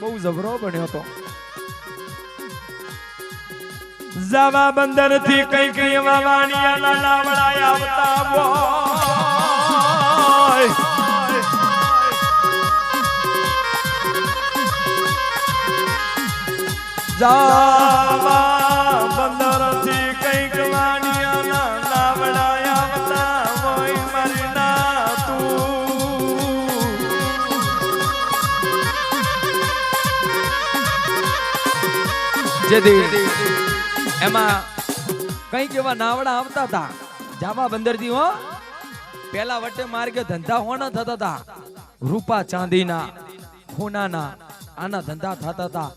બહુ જબરો બન્યો હતો. જવા બંદરથી કઈ કઈ વાવાણિયા વાણિયાના નાવડા આવતા હોય. જાવા એમાં કંઈક એવા નાવડા આવતા હતા. જાવા બંદરથી, હો. પેલા વટે માર્ગે ધંધા હોના થતા હતા. રૂપા ચાંદીના સોનાના આના ધંધા થતા હતા.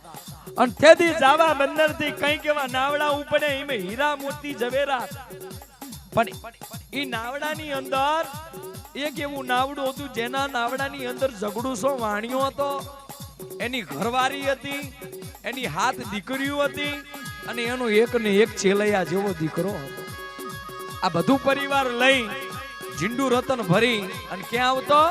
અને તેથી જાવા બંદરથી કંઈક એવા નાવડા ઉપડે, એમે હીરા, મોતી જવેરા પણ નાવડા નાવડાની અંદર એક એવું નાવડું હતું, જેના નાવડાની અંદર ઝઘડુસો વાણિયો હતો? એની ઘરવારી હતી, એની હાથ દીકરીઓ હતી અને એનો એક ને એક ચેલૈયા જેવો દીકરો હતો. આ બધું પરિવાર લઈ ઝીંડુ રતન ભરી અને ક્યાં આવતો?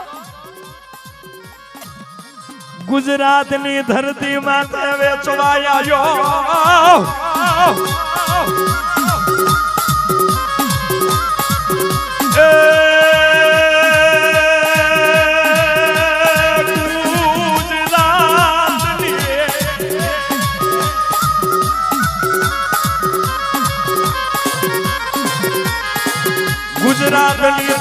ગુજરાતની ધરતી માથે વેચવાયો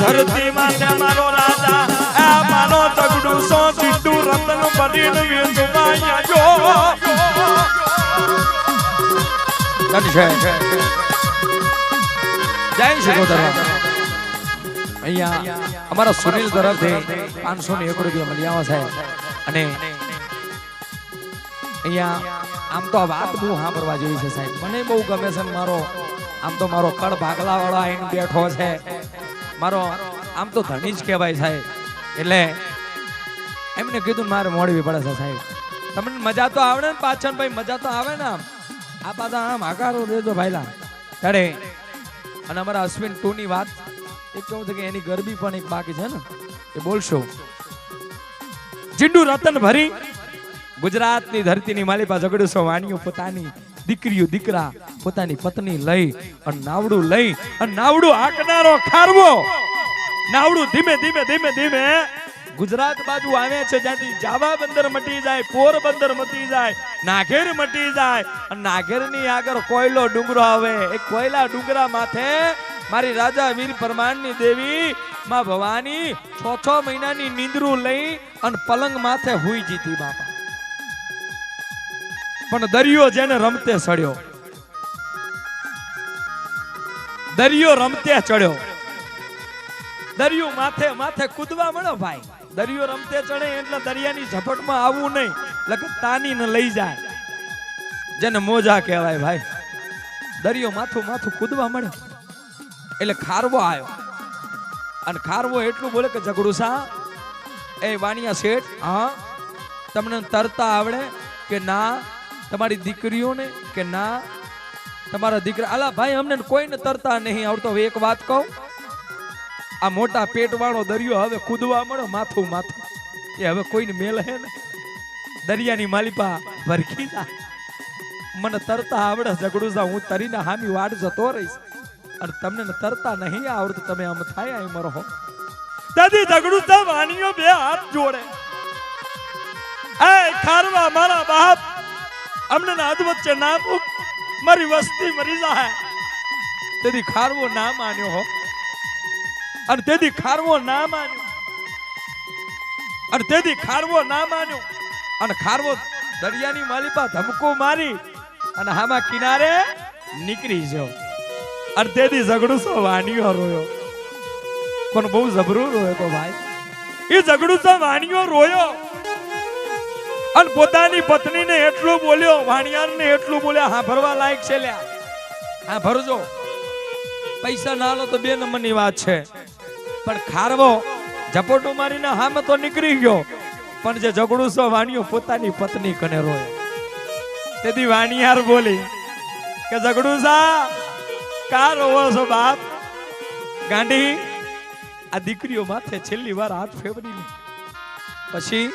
ધરતી માટે મારો રાજા. આ મારો તગડું સો ચીટું રતન બનીને વેચવાયો જય શિકોતર અહીંયા અમારા સુનિલ તરફથી પાંચસો ને એક રૂપિયા મળી આવે છે અને અહીંયા આમ તો આ વાત બહુ સાંભળવા જેવી છે સાહેબ. મને બહુ ગમે છે મારો, આમ તો મારો કડ ભાગલા વાળો આઈને બેઠો છે. મારો આમ તો ધણી જ કહેવાય સાહેબ. એટલે એમને કીધું મારે મોડવી પડે છે સાહેબ. તમને મજા તો આવડે ને પાછળ ભાઈ, મજા તો આવે ને આમ. આ પાછા આમ આકારો દેજો ભાઈલા. ત્યારે અને અમારા અશ્વિન ટુ ની વાત, એક કહું છું કે એની ગરબી પણ એક બાકી છે ને. એ બોલશો. જીંડુ રતન ભરી. ગુજરાતની ધરતીની માલિપા ઝઘડુસો વાણીઓ પોતાની. દીકરીઓ, દીકરા. પોતાની પત્ની લઈ અને નાવડું લઈ અને નાવડું હાંકનારો ખારવો. નાવડું ધીમે ધીમે ધીમે ધીમે ગુજરાત બાજુ આવે છે, જ્યાંથી જાવા બંદર મટી જાય પોરબંદર મટી જાય નાગેર મટી જાય અને નાગેરની આગળ કોયલો ડુંગરો આવે. એ કોયલા ડુંગરા માથે મારી રાજા વીર પરમાણની દેવી માં ભવાની છ છ મહિનાની નીંદરું લઈ અને પલંગ માથે હુઈ જીતી બાપા. પણ દરિયો જેને રમતે ચડ્યો દરિયો રમતે ચડ્યો. દરિયો માથે માથે કૂદવા મળો ભાઈ. દરિયો રમતે ચડે એટલે દરિયાની ઝપટમાં આવવું નહીં. એટલે તાની ને લઈ જાય. જેને મોજા કહેવાય ભાઈ. દરિયો માથું માથું કૂદવા મળે. એટલે ખારવો આવ્યો. અને ખારવો એટલું બોલે કે ઝઘડુસા એ વાણિયા શેઠ, હા? તમને તરતા આવડે કે ના? તમારી દીકરીઓને કે ના? તમારા દીકરા અલા ભાઈ, અમને કોઈને તરતા નહીં આવડતો એક વાત કહું, આ મોટા પેટ વાળો દરિયો હવે કૂદવા મળો માથું માથું. એ હવે કોઈને મેલ હે ને? દરિયાની માલિપા ભરખી ના મને તરતા આવડે ઝઘડું જા, હું તરીને હામી વાડ જતો રહીશ. અને તમને તરતા નહીં આવડતું, તમે આમ થાય એમ રહો દાદી, ઝઘડું જા, વાણીઓ બે હાથ જોડે. એ ખારવા મારા બાપ. અમને ના અદ વચ્ચે ના મૂક મારી વસ્તી મરી જાય તેથી ખારવો ના માન્યો હો. અને તેથી ખારવો ના માન્યો. અને તેથી ખારવો ના માન્યો. અને ખારવો દરિયાની માલિપા ધમકો મારી અને હામાં કિનારે નીકળી ગયો. અને તેથી ઝઘડું સો વાણીઓ રોયો. પણ બહુ જબરું રોયો તો ભાઈ. એ ઝઘડું સો વાણીઓ રોયો. અને પોતાની પત્નીને એટલું બોલ્યો, વાણિયારને એટલું બોલ્યા, હા, ભરવા લાયક છે લ્યા. હા, ભરજો. પૈસા ના લો તો બે નંબરની વાત છે. પણ ખારવો, ઝપોટો મારીને હામે તો નીકળી ગયો. પણ જે ઝઘડું સો વાણિયો પોતાની પત્ની કને રોય. તેથી વાણિયાર બોલી કે, ઝઘડું સા? કા રોવો છો બાપ? ગાંડી, આ દીકરીઓ માથે છેલ્લી વાર હાથ ફેરવી પછી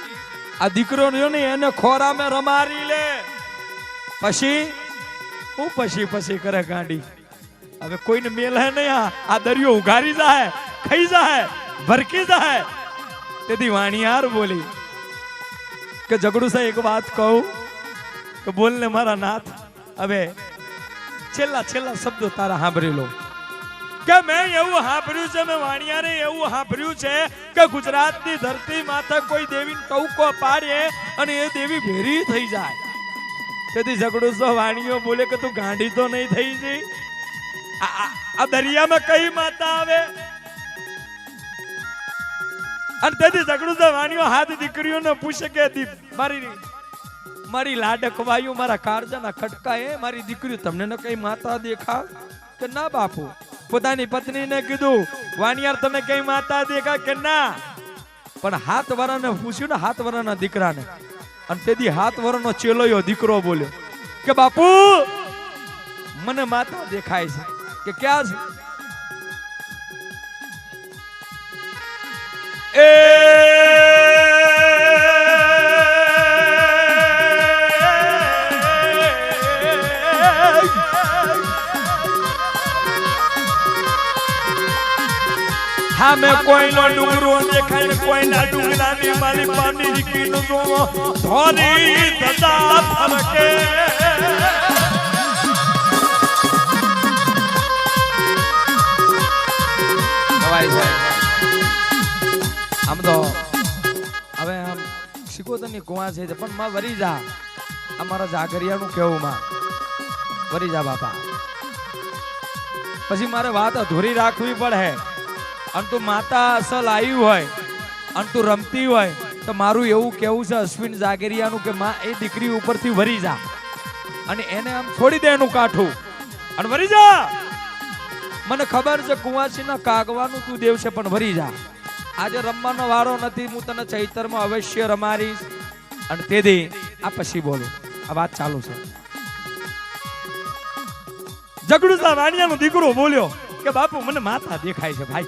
આ દીકરો રહ્યો ને એને ખોરામે રમારી લે. પછી? હું પછી પછી કરે ગાંડી. હવે કોઈને મેલ હે નહીં આ. આ દરિયો ઉઘારી જાય, ખાઈ જાય, ભરકી જાય. તેથી વાણિયાર બોલી કે ઝઘડું સાહેબ, એક વાત કહું. કે બોલ ને મારા નાથ, હવે છેલ્લા છેલ્લા શબ્દો તારા સાંભળી લો. કે મેં એવું સાંભળ્યું છે, મેં વાણિયારે એવું સાંભળ્યું છે કે ગુજરાતની ધરતી માથે કોઈ દેવી ટૌકો પાડે અને એ દેવી ભેરી થઈ જાય. તેથી ઝઘડુસો વાણીઓ બોલે કે તું ગાંડી તો નહીં થઈ જઈ આ- દરિયામાં કઈ માતા આવે? અને તેથી ઝઘડું સો વાણીઓ હાથ દીકરીઓને પૂછે કે મારી મારી લાડક વાયુ મારા કાળજાના ખટકા એ મારી દીકરીઓ તમને ન કઈ માતા દેખાવ કે ના બાપુ? પોતાની પત્નીને કીધું વાણિયાર તમે કઈ માતા દેખા કે ના? પણ હાથ વરાને પૂછ્યું ને, હાથ વરાના દીકરાને. અને તેથી હાથ વરાનો ચેલોયો દીકરો બોલ્યો, કે બાપુ, મને માતા દેખાય છે. કે ક્યાં છે? હા મેં કોઈનો ડુંગરો દેખાય કોઈના ડુંગરાની મારી પાની દીકરીનું જોવો. ધોની ધજા ફરકે. આમ તો હવે આમ શિકોતરની કુવા છે પણ માં વરી જા. અમારા જાગરિયાનું કેવું માં? વરી જા બાપા. પછી મારે વાત અધૂરી રાખવી પડે. અને તું માતા અસલ આવી હોય, અને તું રમતી હોય, તો મારું એવું કેવું છે, અશ્વિન જાગેરિયાનું કે માં, એ દીકરી ઉપરથી વરી જા. અને એને આમ છોડી દે એનું કાઠું. અને વરી જા! મને ખબર છે, કુંવાસીના કાગવાનું તું દેવ છે પણ વરી જા. આજે રમવાનો વારો નથી, હું તને ચૈતરમાં અવશ્ય રમારીશ અને તેથી આ પછી બોલું. આ વાત ચાલુ છે. જગડુસા વાણિયાનો દીકરો બોલ્યો કે, બાપુ, મને માતા દેખાય છે, ભાઈ.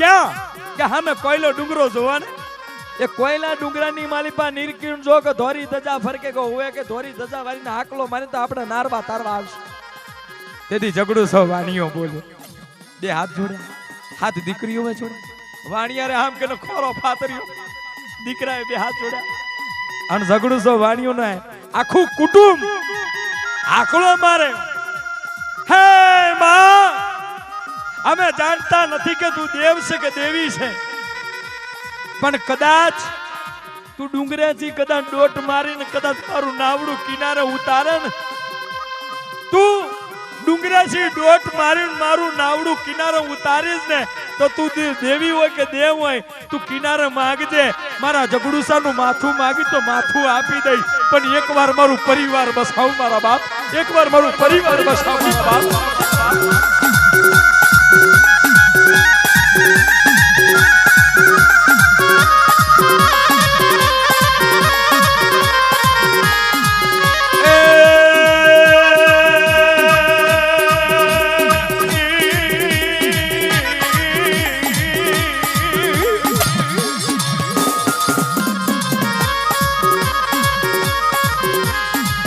ક્યાં? કે હામે કોયલો ડુંગરો જોવા ને એ કોયલા ડુંગરાની માલિપા નીરકીણ જો કે ધોરી ધજા ફરકે કે હોય કે ધોરી ધજા વાળીને આકલો મારી તો આપણે નારવા તારવા આવશે. તેથી ઝઘડું સૌ વાણીઓ બોલે. બે હાથ જોડે, હાથ દીકરીઓ જોડે. વાણિયારે આમ કે ખોરો ફાતર્યો દીકરાએ બે હાથ જોડ્યા અને ઝઘડું સૌ વાણીઓ ને આખું કુટુંબ આકલો મારે. હે માં! અમે જાણતા નથી કે તું દેવ છે કે દેવી છે. પણ કદાચ તું ડુંગરેથી કદાચ ડોટ મારીને કદાચ તારું નાવડું કિનારે ઉતારે ને, તું ડુંગરેથી ડોટ મારીને મારું નાવડું કિનારે ઉતારીશ ને, તો તું દેવી હોય કે દેવ હોય, તું કિનારે માગજે. મારા જગડુસાનું માથું માગી તો માથું આપી દઈશ પણ એકવાર મારું પરિવાર બસાવ મારા બાપ. એકવાર મારું પરિવાર બસાવ મારા બાપ.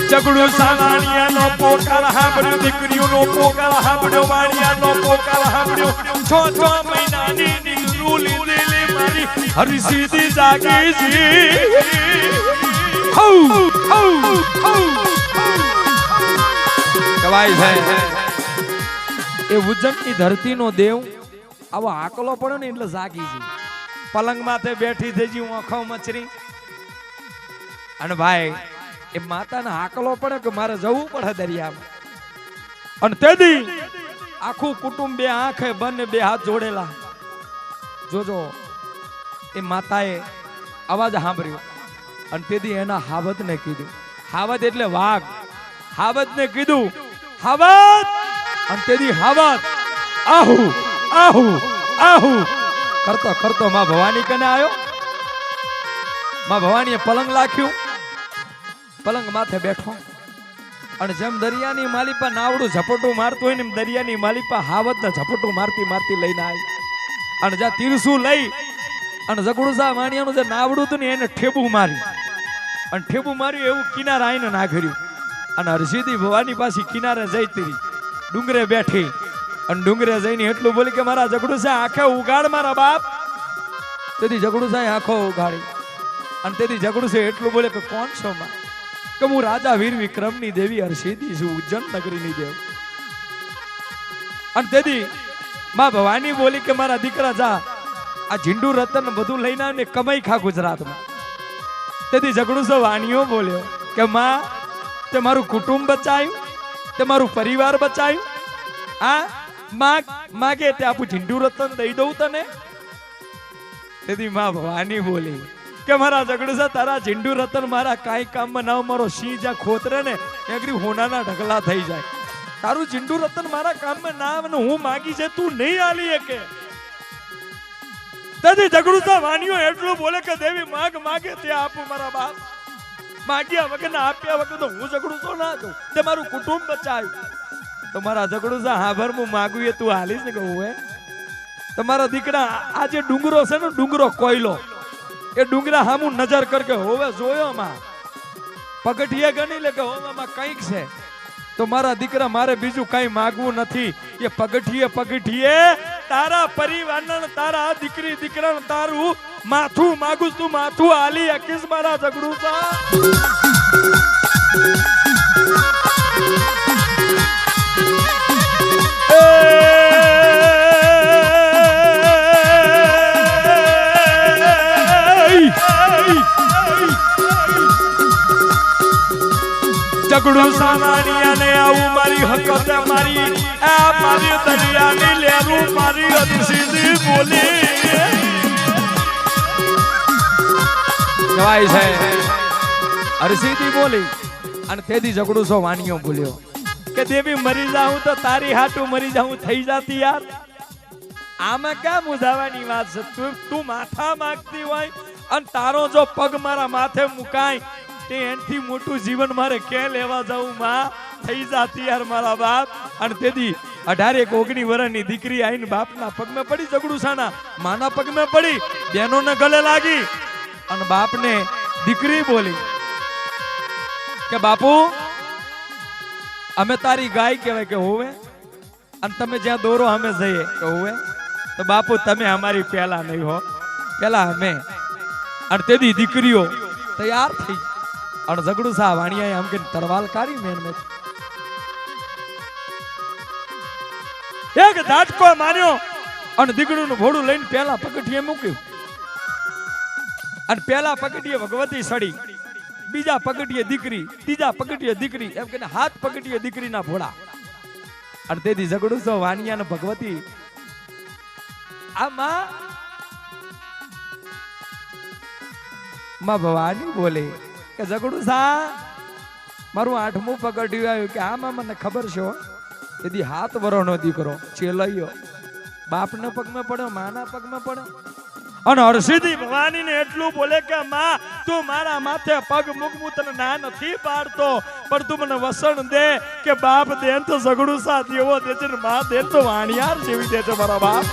자굴로 상하 હાંભળ્યો દીકરીઓનો પોકાર હાંભળ્યો વાણિયાનો પોકાર હાંભળ્યો છ છ મહિનાની નીકળું લીધેલી મારી હરી સીધી જાગી જી હઉ હઉ હઉ કવાય છે એ ઉજ્જૈનની ધરતીનો દેવ આવો આકલો પડ્યો ને એટલે જાગી જી પલંગ માથે બેઠી થઈ હું આંખો મચરી. અને ભાઈ, એ માતાને હાકલો પડે કે મારે જવું પડે દરિયામાં? અને તેદી આખું કુટુંબ બે આંખે, બંને બે હાથ જોડેલા. જોજો, એ માતાએ અવાજ સાંભળ્યો અને તેથી એના હાવતને કીધું. હાવત એટલે વાઘ. હાવતને કીધું, હાવત! અને તેથી હાવત, આહુ આહુ આહુ! કરતો કરતો માં ભવાની કને આવ્યો માં ભવાનીએ પલંગ લાખ્યું. પલંગ માથે બેઠો. અને જેમ દરિયાની માલિપા નાવડું ઝપટું મારતું હોય ને એમ દરિયાની માલિપા હાવતને ઝપટું મારતી મારતી લઈને આવી. અને જ્યાં તીરસું લઈ અને ઝઘડુસા માણિયાનું જે નાવડું હતું ને એને ઠેબુ માર્યું. અને ઠેબુ માર્યું એવું કિનારે આવીને નાખર્યું અને હરસિદ્ધિ ભવાની પાછી કિનારે જઈ તરી. ડુંગરે બેઠી. અને ડુંગરે જઈને એટલું બોલી કે મારા ઝઘડુસા આંખે ઉગાડ મારા બાપ. તેથી ઝઘડુસા આંખો ઉગાડી અને તેથી ઝઘડુસે એટલું બોલે કે, કોણ છો માં? કે હું રાજા વીર વિક્રમની દેવી હર્ષિદી છું, ઉજ્જૈન નગરીની દેવ. અને તેથી માં ભવાની બોલી કે મારા દીકરા જા, આ ઝીંડુ, રતન બધું લઈને આવીને કમાઈ ખા ગુજરાતમાં. તેથી ઝઘડુસો વાણીઓ બોલ્યો કે માં, તે મારું કુટુંબ બચાવ્યું તે મારું પરિવાર બચાવ્યું આ માં માગે તે આપું ઝીંડુ, રતન દઈ દઉં તને. તેથી માં ભવાની બોલી કે મારા ઝઘડુસા તારા ઝીંડુ રતન મારા કાંઈ કામમાં ના મારો સિંહ જ્યાં ખોતરે ને એકરી હોનાના ઢગલા થઈ જાય. તારું ઝીંડુ રતન મારા કામમાં ના આવે હું માગી છે, તું નહીં આલી કે તેથી ઝઘડુસા વાનીઓ એટલું બોલે કે દેવી માગ માગે તે આપું મારા બાપ. માગ્યા વગર ના આપ્યા વગર તો હું ઝઘડુસો ના દઉં તે મારું કુટુંબ બચાવ્યું તો મારા ઝઘડુસા હાભર હું માગું એ તું હાલીશ ને કહું હે. તમારા દીકરા આ જે ડુંગરો છે ને, ડુંગરો કોયલો. એ ડુંગરા હામું નજર કર કે હોવે જોયો માં. પગઠિયા ગણી લે કે હોવામાં કંઈક છે. તો મારા દીકરા મારે બીજું કઈ માગવું નથી. એ પગઠીએ પગઠીએ તારા પરિવાર તારા દીકરી દીકરા તારું માથું માગું તું માથું આલી અકીસ મારા ઝઘડું સા ઝઘડું સામાનિયા ને આવું મારી હકત મારી. આ મારી દરિયાની લેરું મારી અતિશીધી બોલી. કહેવાય છે. હરસીદી બોલી. અને તેથી ઝઘડું છો વાણીઓ બોલ્યો કે દેવી મરી જાઉં તો તારી હાટું મરી જાઉં થઈ જાતી યાર. આમાં ક્યાં મુજાવાની વાત છે? તું તું માથા માગતી હોય અને તારો જો પગ મારા માથે મુકાય તે એનથી મોટું જીવન મારે ક્યાં લેવા જાઉં, માં? થઈ જાતી યાર મારા બાપ. અને તેથી અઢારેક ઓગણી વર્ષની દીકરી આઈને બાપના પગમાં પડી, ઝઘડું સાના માના પગમાં પડી, બહેનોને ગલે લાગી. અને બાપને દીકરી બોલી કે, બાપુ, અમે તારી ગાય કહેવાય કે હોવે? અને તમે જ્યાં દોરો, અમે જઈએ. કે, હોવે? તો બાપુ, તમે અમારી પહેલા નહીં હો. પહેલા અમે. અને તેથી દીકરીઓ તૈયાર થઈ. અને ઝઘડું સા વાણિયા આમ કે તરવાલ કાઢી મેન મેચ. એક ઝાટકો માર્યો અને દીકરીનું ભોડું લઈને પહેલા પગથિયે મૂક્યું. અને પહેલા પકડીએ ભગવતી સડી, બીજા પગથિયે દીકરી, ત્રીજા પગટીએ દીકરી, એમ કે હાથ પકડીએ દીકરીના ભોળા. અને તેથી ઝઘડું સો વાણિયા ભગવતી. આ માં માં ભવાની બોલે કે ઝઘડું સા મારું આઠમું પગડ્યું આવ્યું કે આમાં મને ખબર છે. તેથી હાથ વરોનો દીકરો ચેલૈયો બાપના પગમાં પડ્યો, માના પગમાં પડ્યો. અને હર્ષિદી ભવાની ને એટલું બોલે કે, માં, તું મારા માથે પગ મૂક તને ના નથી પાડતો, પણ તું મને વસણ દે કે બાપ દેન તો ઝઘડું સા દેવો દે છે ને માં દેન તો વાણિયાર જેવી દે છે મારા બાપ.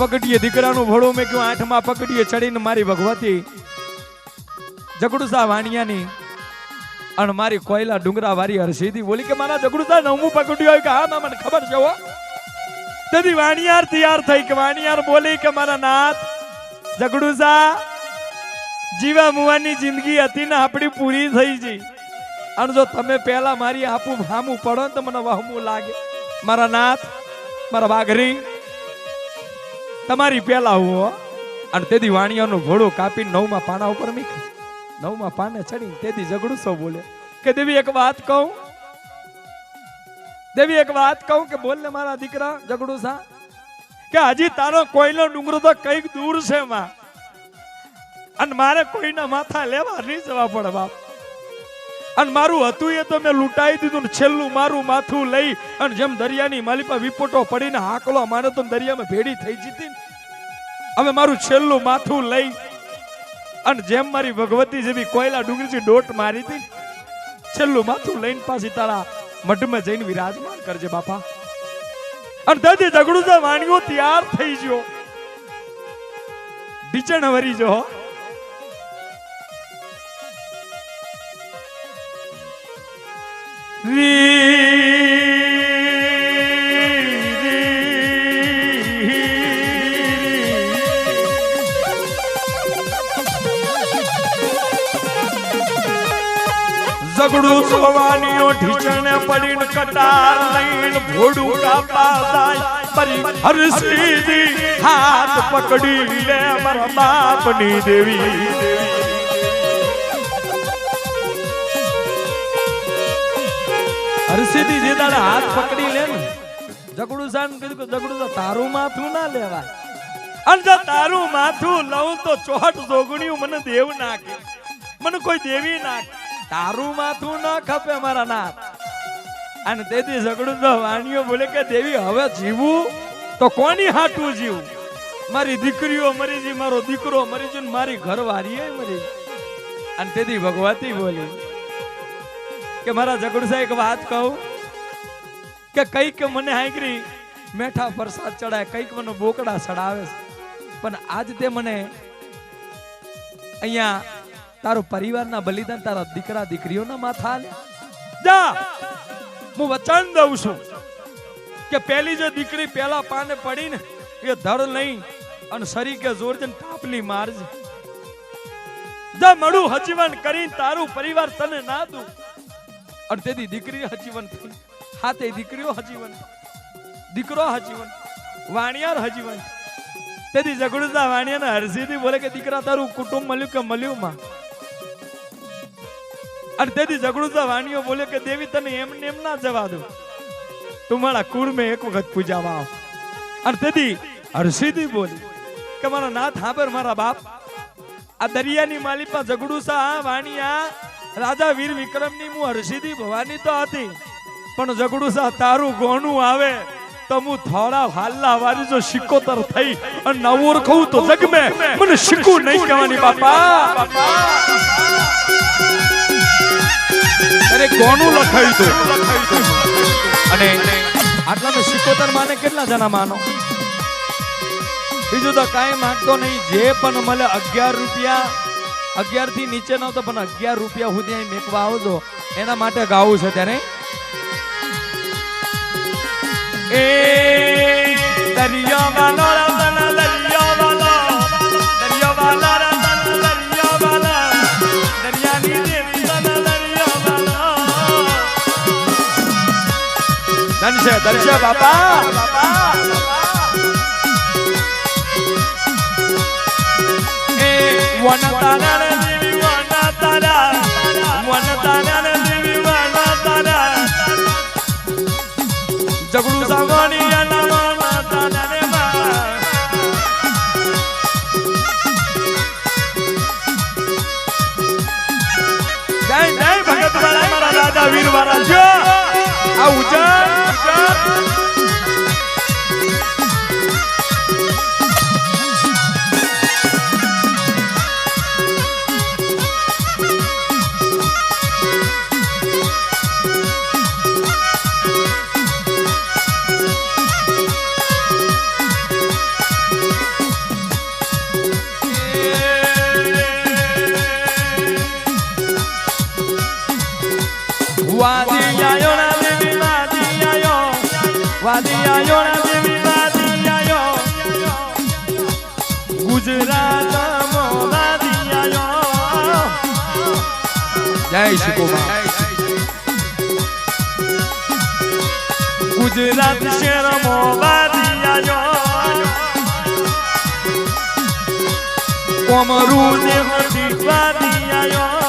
પગડીએ દીકરાનું ભળું મેં કહ્યું આઠમાં પકડીએ, ચડીને મારી ભગવતી. જગડુસા વાણિયાની અને મારી કોયલા ડુંગરા વારી હરસીધી બોલી કે મારા જગડુસા નવમું પકડ્યું આવ્યું કે હા માં મને ખબર છે હો. તેથી વાણિયાર તૈયાર થઈ કે વાણિયાર બોલી કે મારા નાથ, જગડુસા, જીવા મુવાની જિંદગી હતી ને આપણી પૂરી થઈ ગઈ. અને જો તમે પહેલા મારી આપું હામું પડો ને તો મને વહમું લાગે. મારા નાથ, મારા વાઘરી તમારી પેલા હું અને તેથી વાણિયાનું ઘોડું કાપીને નવમાં પાના ઉપર મીખે. નવમાં પાને ચડી તેથી ઝઘડું સૌ બોલે. કે દેવી, એક વાત કહું? દેવી, એક વાત કહું કે બોલ ને મારા દીકરા ઝઘડું સા કે હજી તારો કોઈનો ડુંગરો તો કંઈક દૂર છે, માં. અને મારે કોઈના માથા લેવા નહીં જવા પડે, બાપ. અને મારું હતું એ તો મેં લૂંટાઈ દીધું ને છેલ્લું મારું માથું લઈ અને જેમ દરિયાની માલિપા વિપોટો પડીને હાકલો, મારે તો દરિયામાં ભેડી થઈ જીતી હવે મારું છેલ્લું માથું લઈ અને જેમ મારી ભગવતી જેવી કોયલા ડુંગરીથી ડોટ મારી હતી છેલ્લું માથું લઈને પાછી તારા મઢમાં જઈને વિરાજમાન કરજે બાપા. અને દાદી, ઝઘડું વાણિયો તૈયાર થઈ ગયો. ડીચણ વરી જો ઢીચણે પડીન કટાર લઈને ભોડું કાપા જાય પરી હરસીદી હાથ પકડી લે મારા બાપની દેવી. હરસીદી જે દાડે હાથ પકડી લે ને, જગડું સાન કીધું કે જગડું તારું માથું ના લેવાય. અને જો તારું માથું લઉં તો ચોટ જોગણ્યું મને દેવ નાખે. મને કોઈ દેવી નાખે. તારું માથું ના ખપે મારા નાથ. અને તેથી ઝઘડું તો વાણીઓ બોલે કે, દેવી, હવે જીવું? તો કોની હાટું જીવું? મારી દીકરીઓ મરી જી મારો દીકરો મરી જી ને મારી ઘરવાળી મરી. અને તેથી ભગવતી બોલી કે, મારા સાહેબ, એક વાત કહું કે, કંઈક મને હાંકરી મેઠા પ્રસાદ ચડાય, કંઈક મને બોકડા ચડાવે છે. પણ આજ તે મને અહીંયા તારો પરિવારના બલિદાન તારા દીકરા દીકરીઓના માથા જા. હું વચન દઉં છું કે પેલી જે દીકરી પેલા પાને પડીને એ ધડ નહીં અને સરીકે જોરજે ને તાપલી મારજે. જા, મળું હજીવન કરીને તારું પરિવાર તને ના દઉં. અને તેથી દીકરી હજીવન થઈ હાથે દીકરીઓ હજીવન. દીકરો હજીવન. વાણિયાર હજીવન. તેથી ઝઘડુતા વાણિયાના હરસીથી બોલે કે દીકરા તારું કુટુંબ મળ્યું કે મળ્યું માં? અને તેથી ઝઘડુતા વાણીઓ બોલે કે, દેવી, તને એમને એમ ના જવા દો તું મારા કુળ મેં એક વખત આવ. અને તેથી હરસીથી બોલી કે, મારા નાથ હાબર મારા બાપ. આ દરિયાની માલિપા ઝઘડુસા, આ વાણિયા રાજા વીર વિક્રમની હું હર્ષિદી ભવાની તો હતી. પણ ઝઘડુસા તારું ગોણું આવે તો હું થોડા હાલ્લા વારી જો શિકોતર થઈ અને નવું કહું તો જગમે. મને શીખું નહીં કહેવાની, બાપા. અરે કોનું લખાયું હતું અને આટલા સિકોતર માને કેટલા જણા માનો? બીજું તો કાંઈ માંગતો નહીં. જે પણ મળે અગિયાર રૂપિયા અગિયારથી નીચે નો તો પણ અગિયાર રૂપિયા સુધી અહીં મેકવા આવજો. એના માટે ગાવું છે ત્યારે. એ દરિયો ધનશે ધનશે બાપા. એ વન તારા દેવી વન તારા વન તારા દેવી વન તારા ઝઘડું સાંભળી અના રે ભગત રાજા વીર વાળા આ ઉજર વાદી આયો ના દેવી વાદી આયો. ગુજરાત વાદી આયો. જય શ્રી ગુજરાત શેર મો વાદી આયો. કોમરું દેહ વાદી આયો.